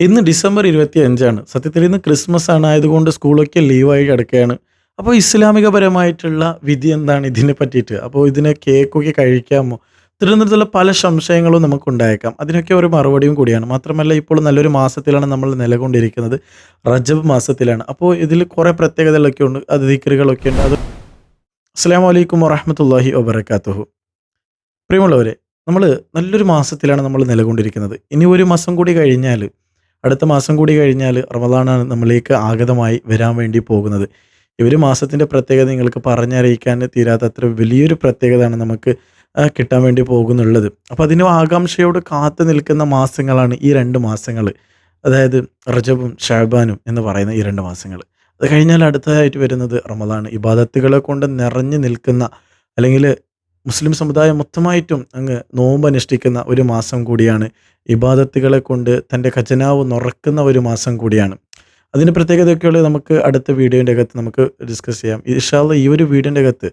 ഇന്ന് ഡിസംബർ ഇരുപത്തി അഞ്ചാണ് സത്യത്തിൽ ഇന്ന് ക്രിസ്മസ് ആണ് ആയതുകൊണ്ട് സ്കൂളൊക്കെ ലീവായി കിടക്കുകയാണ്. അപ്പോൾ ഇസ്ലാമികപരമായിട്ടുള്ള വിധി എന്താണ് ഇതിനെ പറ്റിയിട്ട്? അപ്പോൾ ഇതിനെ കേക്കൊക്കെ കഴിക്കാമോ? തിരുവനന്തപുരത്തുള്ള പല സംശയങ്ങളും നമുക്കുണ്ടായേക്കാം. അതിനൊക്കെ ഒരു മറുപടിയും കൂടിയാണ്. മാത്രമല്ല ഇപ്പോൾ നല്ലൊരു മാസത്തിലാണ് നമ്മൾ നിലകൊണ്ടിരിക്കുന്നത്. റജബ് മാസത്തിലാണ്. അപ്പോൾ ഇതിൽ കുറേ പ്രത്യേകതകളൊക്കെ ഉണ്ട്. അത് ദിക്കറുകളൊക്കെ ഉണ്ട്. അത് അസ്സാം വലൈക്കും വറഹമത്തല്ലാഹി വബർക്കാത്തുഹു പ്രിയമുള്ളവരെ നമ്മൾ നല്ലൊരു മാസത്തിലാണ് നമ്മൾ നിലകൊണ്ടിരിക്കുന്നത്. ഇനി ഒരു മാസം കൂടി കഴിഞ്ഞാൽ അടുത്ത മാസം കൂടി കഴിഞ്ഞാൽ റമദാനാണ് നമ്മളിലേക്ക് ആഗതമായി വരാൻ വേണ്ടി പോകുന്നത്. ഈ ഒരു മാസത്തിന്റെ പ്രത്യേകത നിങ്ങൾക്ക് പറഞ്ഞറിയിക്കാൻ തീരാത്ത അത്ര വലിയൊരു പ്രത്യേകതയാണ് നമുക്ക് കിട്ടാൻ വേണ്ടി പോകുന്നുള്ളത്. അപ്പോൾ അതിന് ആകാംക്ഷയോട് കാത്തു നിൽക്കുന്ന മാസങ്ങളാണ് ഈ രണ്ട് മാസങ്ങൾ അതായത് റജബും ഷാബാനും എന്ന് പറയുന്ന ഈ രണ്ട് മാസങ്ങൾ അത് കഴിഞ്ഞാൽ അടുത്തതായിട്ട് വരുന്നത് റമദാൻ. ഇബാദത്തുകളെ കൊണ്ട് നിറഞ്ഞു നിൽക്കുന്ന അല്ലെങ്കിൽ മുസ്ലിം സമുദായം മൊത്തമായിട്ടും അങ്ങ് നോമ്പ് അനുഷ്ഠിക്കുന്ന ഒരു മാസം കൂടിയാണ്. ഇബാദത്തുകളെ കൊണ്ട് തന്റെ ഖജനാവ് നുറക്കുന്ന ഒരു മാസം കൂടിയാണ്. അതിന്റെ പ്രത്യേകതയൊക്കെയുള്ള നമുക്ക് അടുത്ത വീഡിയോന്റെ അകത്ത് നമുക്ക് ഡിസ്കസ് ചെയ്യാം. ഇഷാള്ള ഈ ഒരു വീഡിയോന്റെ അകത്ത്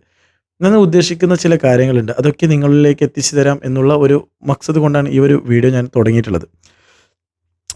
ഞാൻ ഉദ്ദേശിക്കുന്ന ചില കാര്യങ്ങളുണ്ട്. അതൊക്കെ നിങ്ങളിലേക്ക് എത്തിച്ചു തരാം എന്നുള്ള ഒരു മക്സദ് കൊണ്ടാണ് ഈ ഒരു വീഡിയോ ഞാൻ തുടങ്ങിയിട്ടുള്ളത്.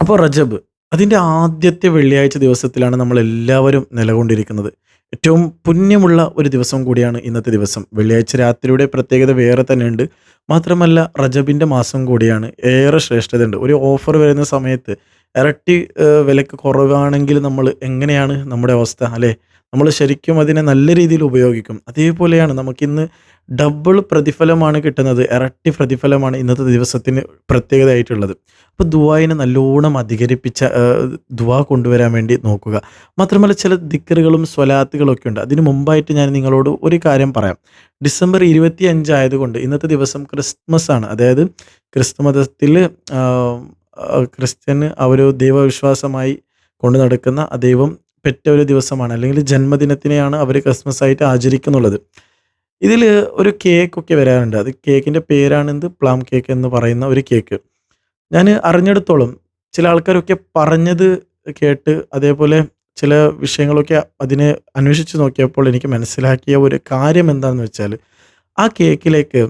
അപ്പോൾ റജബ് അതിന്റെ ആദ്യത്തെ വെള്ളിയാഴ്ച ദിവസത്തിലാണ് നമ്മൾ എല്ലാവരും നിലകൊണ്ടിരിക്കുന്നത്. ഏറ്റവും പുണ്യമുള്ള ഒരു ദിവസം കൂടിയാണ് ഇന്നത്തെ ദിവസം. വെള്ളിയാഴ്ച രാത്രിയുടെ പ്രത്യേകത വേറെ തന്നെയുണ്ട്. മാത്രമല്ല റജബിന്റെ മാസം കൂടിയാണ് ഏറെ ശ്രേഷ്ഠതയുണ്ട്. ഒരു ഓഫർ വരുന്ന സമയത്ത് ഇരട്ടി വിലക്ക് കുറവാണെങ്കിൽ നമ്മൾ എങ്ങനെയാണ് നമ്മുടെ അവസ്ഥ അല്ലേ? നമ്മൾ ശരിക്കും അതിനെ നല്ല രീതിയിൽ ഉപയോഗിക്കും. അതേപോലെയാണ് നമുക്കിന്ന് ഡബിൾ പ്രതിഫലമാണ് കിട്ടുന്നത്. ഇരട്ടി പ്രതിഫലമാണ് ഇന്നത്തെ ദിവസത്തിന് പ്രത്യേകതയായിട്ടുള്ളത്. അപ്പോൾ ദുവായിനെ നല്ലോണം അധികരിപ്പിച്ച ദുവാ കൊണ്ടുവരാൻ വേണ്ടി നോക്കുക. മാത്രമല്ല ചില ദിക്കറുകളും സ്വലാത്തുകളൊക്കെ ഉണ്ട്. അതിന് മുമ്പായിട്ട് ഞാൻ നിങ്ങളോട് ഒരു കാര്യം പറയാം. ഡിസംബർ ഇരുപത്തി അഞ്ചായതുകൊണ്ട് ഇന്നത്തെ ദിവസം ക്രിസ്മസ് ആണ്. അതായത് ക്രിസ്തു മതത്തിൽ ക്രിസ്ത്യന് അവരോ ദൈവവിശ്വാസമായി കൊണ്ടു നടക്കുന്ന ദൈവം പെറ്റ ഒരു ദിവസമാണ്. അല്ലെങ്കിൽ ജന്മദിനത്തിനെയാണ് അവർ ക്രിസ്മസ് ആയിട്ട് ആചരിക്കുന്നുള്ളത്. ഇതിൽ ഒരു കേക്കൊക്കെ വരാറുണ്ട്. അത് കേക്കിന്റെ പേരാണെന്ത്? പ്ലാം കേക്ക് എന്ന് പറയുന്ന ഒരു കേക്ക് ഞാൻ അറിഞ്ഞെടുത്തോളം ചില ആൾക്കാരൊക്കെ പറഞ്ഞത് കേട്ട് അതേപോലെ ചില വിഷയങ്ങളൊക്കെ അതിനെ അന്വേഷിച്ച് നോക്കിയപ്പോൾ എനിക്ക് മനസ്സിലാക്കിയ ഒരു കാര്യം എന്താണെന്ന് വെച്ചാൽ ആ കേക്കിലേക്ക്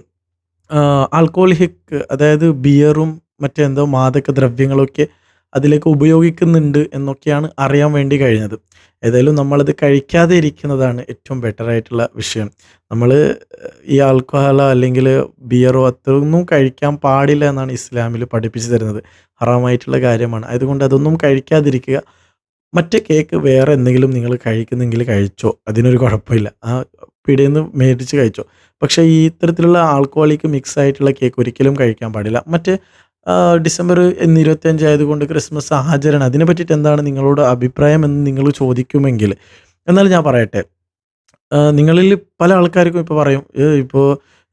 ആൽക്കോഹോളിക് അതായത് ബിയറും മറ്റെന്തോ മാദക ദ്രവ്യങ്ങളൊക്കെ അതിലേക്ക് ഉപയോഗിക്കുന്നുണ്ട് എന്നൊക്കെയാണ് അറിയാൻ വേണ്ടി കഴിഞ്ഞത്. ഏതായാലും നമ്മളത് കഴിക്കാതെ ഇരിക്കുന്നതാണ് ഏറ്റവും ബെറ്റർ ആയിട്ടുള്ള വിഷയം. നമ്മൾ ഈ ആൽക്കഹോളോ അല്ലെങ്കിൽ ബിയറോ അത്രയൊന്നും കഴിക്കാൻ പാടില്ല എന്നാണ് ഇസ്ലാമിൽ പഠിപ്പിച്ചു തരുന്നത്. ഹറാമായിട്ടുള്ള കാര്യമാണ്. അതുകൊണ്ട് അതൊന്നും കഴിക്കാതിരിക്കുക. മറ്റ് കേക്ക് വേറെ എന്തെങ്കിലും നിങ്ങൾ കഴിക്കുന്നെങ്കിൽ കഴിച്ചോ. അതിനൊരു കുഴപ്പമില്ല. ആ പിടിയിൽ നിന്ന് മേടിച്ച് കഴിച്ചോ. പക്ഷേ ഈ ഇത്തരത്തിലുള്ള ആൾക്കോളിക്ക് മിക്സ് ആയിട്ടുള്ള കേക്ക് ഒരിക്കലും കഴിക്കാൻ പാടില്ല. മറ്റേ ഡിസംബർ ഇന്ന് ഇരുപത്തിയഞ്ച് ആയതുകൊണ്ട് ക്രിസ്മസ് ആചരണം. അതിനെ പറ്റിയിട്ട് എന്താണ് നിങ്ങളോട് അഭിപ്രായം എന്ന് നിങ്ങൾ ചോദിക്കുമെങ്കിൽ എന്നാൽ ഞാൻ പറയട്ടെ. നിങ്ങളിൽ പല ആൾക്കാർക്കും ഇപ്പോൾ പറയും ഇപ്പോൾ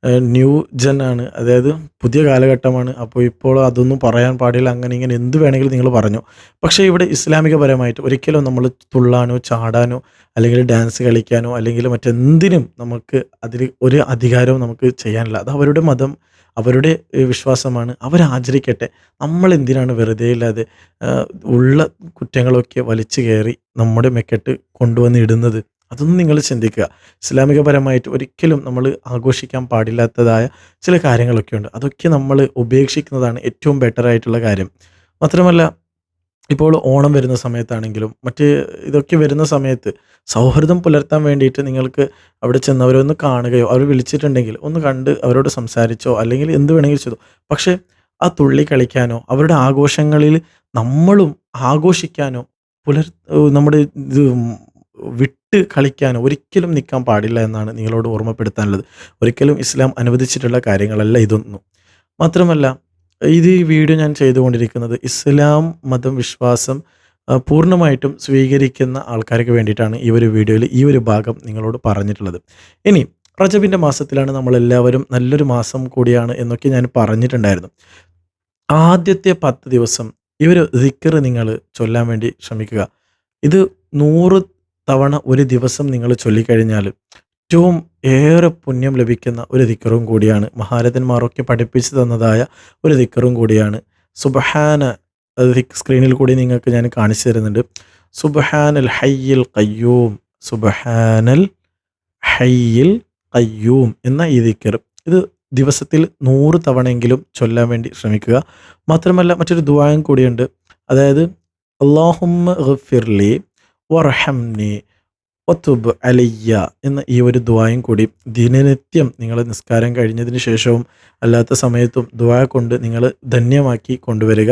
ന്യൂ ജൻ ആണ്. അതായത് പുതിയ കാലഘട്ടമാണ്. അപ്പോൾ ഇപ്പോൾ അതൊന്നും പറയാൻ പാടില്ല. അങ്ങനെ ഇങ്ങനെ എന്ത് വേണമെങ്കിലും നിങ്ങൾ പറഞ്ഞു. പക്ഷേ ഇവിടെ ഇസ്ലാമികപരമായിട്ട് ഒരിക്കലും നമ്മൾ തുള്ളാനോ ചാടാനോ അല്ലെങ്കിൽ ഡാൻസ് കളിക്കാനോ അല്ലെങ്കിൽ മറ്റെന്തിനും നമുക്ക് അതിൽ ഒരു അധികാരവും നമുക്ക് ചെയ്യാനില്ല. അത് അവരുടെ മതം അവരുടെ വിശ്വാസമാണ്. അവരാചരിക്കട്ടെ നമ്മൾ എന്തിനാണ് വെറുതെ ഇല്ലാതെ ഉള്ള കുറ്റങ്ങളൊക്കെ വലിച്ചു കയറി നമ്മുടെ മെക്കെട്ട് കൊണ്ടുവന്ന് ഇടുന്നത്? അതൊന്നും നിങ്ങൾ ചിന്തിക്കുക. ഇസ്ലാമികപരമായിട്ട് ഒരിക്കലും നമ്മൾ ആഘോഷിക്കാൻ പാടില്ലാത്തതായ ചില കാര്യങ്ങളൊക്കെ ഉണ്ട്. അതൊക്കെ നമ്മൾ ഉപേക്ഷിക്കുന്നതാണ് ഏറ്റവും ബെറ്റർ ആയിട്ടുള്ള കാര്യം. മാത്രമല്ല ഇപ്പോൾ ഓണം വരുന്ന സമയത്താണെങ്കിലും മറ്റ് ഇതൊക്കെ വരുന്ന സമയത്ത് സൗഹൃദം പുലർത്താൻ വേണ്ടിയിട്ട് നിങ്ങൾക്ക് അവിടെ ചെന്നവരെ ഒന്ന് കാണുകയോ അവർ വിളിച്ചിട്ടുണ്ടെങ്കിൽ ഒന്ന് കണ്ട് അവരോട് സംസാരിച്ചോ അല്ലെങ്കിൽ എന്ത് വേണമെങ്കിലും ചെയ്തോ. പക്ഷേ ആ തുള്ളി കളിക്കാനോ അവരുടെ ആഘോഷങ്ങളിൽ നമ്മളും ആഘോഷിക്കാനോ പുലർ നമ്മുടെ ഇത് വിട്ട് കളിക്കാനോ ഒരിക്കലും നിൽക്കാൻ പാടില്ല എന്നാണ് നിങ്ങളോട് ഓർമ്മപ്പെടുത്താനുള്ളത്. ഒരിക്കലും ഇസ്ലാം അനുവദിച്ചിട്ടുള്ള കാര്യങ്ങളല്ല ഇതൊന്നും. മാത്രമല്ല ഇത് ഈ വീഡിയോ ഞാൻ ചെയ്തുകൊണ്ടിരിക്കുന്നത് ഇസ്ലാം മതം വിശ്വാസം പൂർണമായിട്ടും സ്വീകരിക്കുന്ന ആൾക്കാർക്ക് വേണ്ടിയിട്ടാണ് ഈ ഒരു വീഡിയോയിൽ ഈ ഒരു ഭാഗം നിങ്ങളോട് പറഞ്ഞിട്ടുള്ളത്. ഇനി റജബിന്റെ മാസത്തിലാണ് നമ്മളെല്ലാവരും നല്ലൊരു മാസം കൂടിയാണ് എന്നൊക്കെ ഞാൻ പറഞ്ഞിട്ടുണ്ടായിരുന്നു. ആദ്യത്തെ പത്ത് ദിവസം ഈ ഒരു ദിക്കറ് നിങ്ങൾ ചൊല്ലാൻ വേണ്ടി ശ്രമിക്കുക. ഇത് നൂറ് തവണ ഒരു ദിവസം നിങ്ങൾ ചൊല്ലിക്കഴിഞ്ഞാൽ ഏറ്റവും ഏറെ പുണ്യം ലഭിക്കുന്ന ഒരു ദിക്കറും കൂടിയാണ്. മഹാരഥന്മാരൊക്കെ പഠിപ്പിച്ചു തന്നതായ ഒരു ദിക്കറും കൂടിയാണ്. സുബഹാന സ്ക്രീനിൽ കൂടി നിങ്ങൾക്ക് ഞാൻ കാണിച്ചു തരുന്നുണ്ട്. സുബഹാനൽ ഹയ്യിൽ കയ്യൂം സുബഹാനൽ ഹയ്യിൽ കയ്യൂം എന്ന ഈ ദിക്കർ ഇത് ദിവസത്തിൽ നൂറ് തവണയെങ്കിലും ചൊല്ലാൻ വേണ്ടി ശ്രമിക്കുക. മാത്രമല്ല മറ്റൊരു ദുവായം കൂടിയുണ്ട്. അതായത് അള്ളാഹുമ്മ ഗഫിർലി വർഹംനി ഒത്തുബ് അലയ്യ എന്ന ഈ ഒരു ദ്വായും കൂടി ദിനനിത്യം നിങ്ങൾ നിസ്കാരം കഴിഞ്ഞതിന് ശേഷവും അല്ലാത്ത സമയത്തും ദ്വാ കൊണ്ട് നിങ്ങൾ ധന്യമാക്കി കൊണ്ടുവരിക.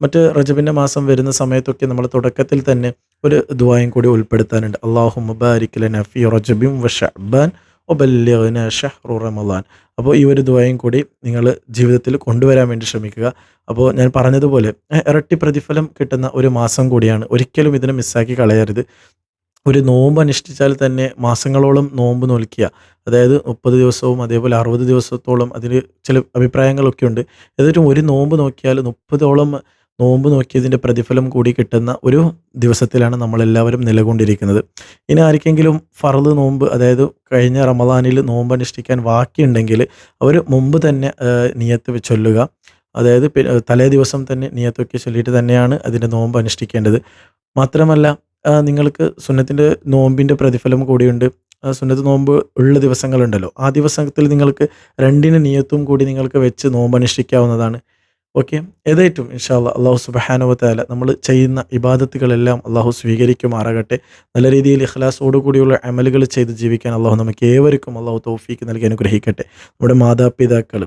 മറ്റ് റജബിന്റെ മാസം വരുന്ന സമയത്തൊക്കെ നമ്മൾ തുടക്കത്തിൽ തന്നെ ഒരു ദ്വായും കൂടി ഉൾപ്പെടുത്താനുണ്ട്. അള്ളാഹു മുബാരിക്കലൻ നഫി റജബിം വ ഷഅബാൻ ഒബല്യന ഷഹ്റു റമദാൻ. അപ്പോൾ ഈ ഒരു ദ്വയം കൂടി നിങ്ങൾ ജീവിതത്തിൽ കൊണ്ടുവരാൻ വേണ്ടി ശ്രമിക്കുക. അപ്പോൾ ഞാൻ പറഞ്ഞതുപോലെ ഇരട്ടി പ്രതിഫലം കിട്ടുന്ന ഒരു മാസം കൂടിയാണ്. ഒരിക്കലും ഇതിനെ മിസ്സാക്കി കളയരുത്. ഒരു നോമ്പ് അനുഷ്ഠിച്ചാൽ തന്നെ മാസങ്ങളോളം നോമ്പ് നോൽക്കുക. അതായത് മുപ്പത് ദിവസവും അതേപോലെ അറുപത് ദിവസത്തോളം അതിന് ചില അഭിപ്രായങ്ങളൊക്കെ ഉണ്ട്. ഏതായാലും ഒരു നോമ്പ് നോക്കിയാൽ മുപ്പതോളം നോമ്പ് നോക്കിയതിന്റെ പ്രതിഫലം കൂടി കിട്ടുന്ന ഒരു ദിവസത്തിലാണ് നമ്മളെല്ലാവരും നിലകൊണ്ടിരിക്കുന്നത്. ഇനി ആർക്കെങ്കിലും ഫറദ് നോമ്പ് അതായത് കഴിഞ്ഞ റമദാനിൽ നോമ്പ് അനുഷ്ഠിക്കാൻ ബാക്കിയുണ്ടെങ്കിൽ അവർ മുമ്പ് തന്നെ നിയത്ത് ചൊല്ലുക. അതായത് തലേ ദിവസം തന്നെ നിയത്തൊക്കെ ചൊല്ലിയിട്ട് തന്നെയാണ് അതിന്റെ നോമ്പ് അനുഷ്ഠിക്കേണ്ടത്. മാത്രമല്ല നിങ്ങൾക്ക് സുന്നത്തിന്റെ നോമ്പിന്റെ പ്രതിഫലം കൂടിയുണ്ട്. സുന്നത്ത് നോമ്പ് ഉള്ള ദിവസങ്ങളുണ്ടല്ലോ. ആ ദിവസത്തിൽ നിങ്ങൾക്ക് രണ്ടിന് നിയത്തും കൂടി നിങ്ങൾക്ക് വെച്ച് നോമ്പ് അനുഷ്ഠിക്കാവുന്നതാണ് ഓക്കെ ഏതായിട്ടും ഇൻഷാല്ല അള്ളാഹു സുബഹാനുവത്താല നമ്മൾ ചെയ്യുന്ന ഇബാദത്തുകളെല്ലാം അള്ളാഹു സ്വീകരിക്കുമാറാകട്ടെ. നല്ല രീതിയിൽ ഇഖ്ലാസോടു കൂടിയുള്ള അമലുകൾ ചെയ്ത് ജീവിക്കാൻ അള്ളാഹു നമുക്ക് ഏവർക്കും അള്ളാഹു തോഫീക്ക് നൽകി അനുഗ്രഹിക്കട്ടെ. നമ്മുടെ മാതാപിതാക്കൾ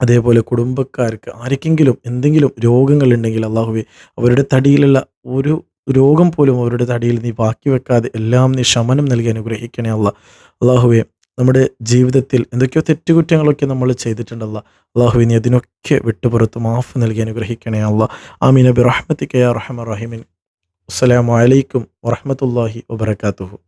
അതേപോലെ കുടുംബക്കാർക്ക് ആർക്കെങ്കിലും എന്തെങ്കിലും രോഗങ്ങളുണ്ടെങ്കിൽ അള്ളാഹുവെ അവരുടെ തടിയിലുള്ള ഒരു രോഗം പോലും അവരുടെ തടിയിൽ നീ ബാക്കി വെക്കാതെ എല്ലാം നീ ശമനം നൽകി അനുഗ്രഹിക്കണേ അല്ല അള്ളാഹുവെ നമ്മുടെ ജീവിതത്തിൽ എന്തൊക്കെയോ തെറ്റുകുറ്റങ്ങളൊക്കെ നമ്മൾ ചെയ്തിട്ടുണ്ടല്ല. അള്ളാഹുവിനെ അതിനൊക്കെ വിട്ടുപുറത്ത് മാഫ് നൽകി അനുഗ്രഹിക്കണേ അല്ല ആമീൻ. അബി റഹ്മത്തിക്കയ റഹ്മ റഹിമിൻ. അസ്സലാമു അലൈക്കും വറഹ്മത്തുള്ളാഹി വബറകാതുഹു.